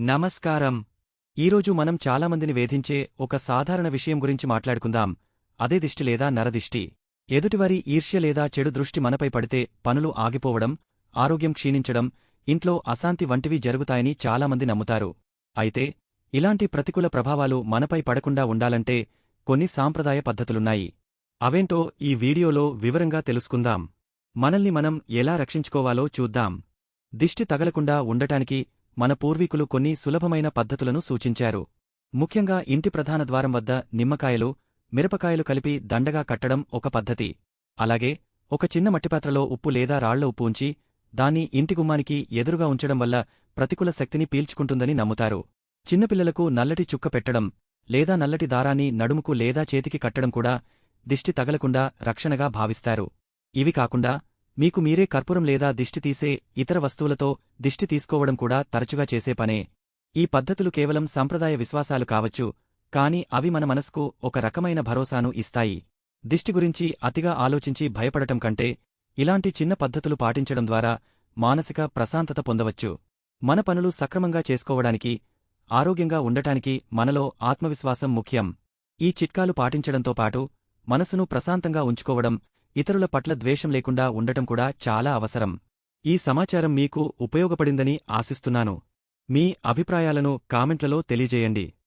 నమస్కారం. ఈరోజు మనం చాలామందిని వేధించే ఒక సాధారణ విషయం గురించి మాట్లాడుకుందాం. అదే దిష్టి లేదా నరదిష్టి. ఎదుటివారి ఈర్ష్య లేదా చెడు దృష్టి మనపై పడితే పనులు ఆగిపోవడం ఆరోగ్యం క్షీణించడం ఇంట్లో అశాంతి వంటివి జరుగుతాయని చాలామంది నమ్ముతారు. అయితే ఇలాంటి ప్రతికూల ప్రభావాలు మనపై పడకుండా ఉండాలంటే కొన్ని సాంప్రదాయ పద్ధతులున్నాయి. అవేంటో ఈ వీడియోలో వివరంగా తెలుసుకుందాం. మనల్ని మనం ఎలా రక్షించుకోవాలో చూద్దాం. దిష్టి తగలకుండా ఉండటానికి మన పూర్వీకులు కొన్ని సులభమైన పద్ధతులను సూచించారు. ముఖ్యంగా ఇంటి ప్రధాన ద్వారం వద్ద నిమ్మకాయలు మిరపకాయలు కలిపి దండగా కట్టడం ఒక పద్ధతి. అలాగే ఒక చిన్న మట్టిపాత్రలో ఉప్పు లేదా రాళ్ళ ఉప్పు ఉంచి దాన్ని ఇంటి గుమ్మానికి ఎదురుగా ఉంచడం వల్ల ప్రతికూల శక్తిని పీల్చుకుంటుందని నమ్ముతారు. చిన్నపిల్లలకు నల్లటి చుక్క పెట్టడం లేదా నల్లటి దారాన్ని నడుముకు లేదా చేతికి కట్టడం కూడా దిష్టి తగలకుండా రక్షణగా భావిస్తారు. ఇవి కాకుండా మీకు మీరే కర్పూరం లేదా దిష్టి తీసే ఇతర వస్తువులతో దిష్టి తీసుకోవడం కూడా తరచుగా చేసే పనే. ఈ పద్ధతులు కేవలం సంప్రదాయ విశ్వాసాలు కావచ్చు కాని అవి మన మనస్కు ఒక రకమైన భరోసాను ఇస్తాయి. దిష్టి గురించి అతిగా ఆలోచించి భయపడటం కంటే ఇలాంటి చిన్న పద్ధతులు పాటించడం ద్వారా మానసిక ప్రశాంతత పొందవచ్చు. మన పనులు సక్రమంగా చేసుకోవడానికి ఆరోగ్యంగా ఉండటానికి మనలో ఆత్మవిశ్వాసం ముఖ్యం. ఈ చిట్కాలు పాటించడంతో పాటు మనసును ప్రశాంతంగా ఉంచుకోవడం ఇతరుల పట్ల ద్వేషం లేకుండా ఉండటం కూడా చాలా అవసరం. ఈ సమాచారం మీకు ఉపయోగపడిందని ఆశిస్తున్నాను. మీ అభిప్రాయాలను కామెంట్లలో తెలియజేయండి.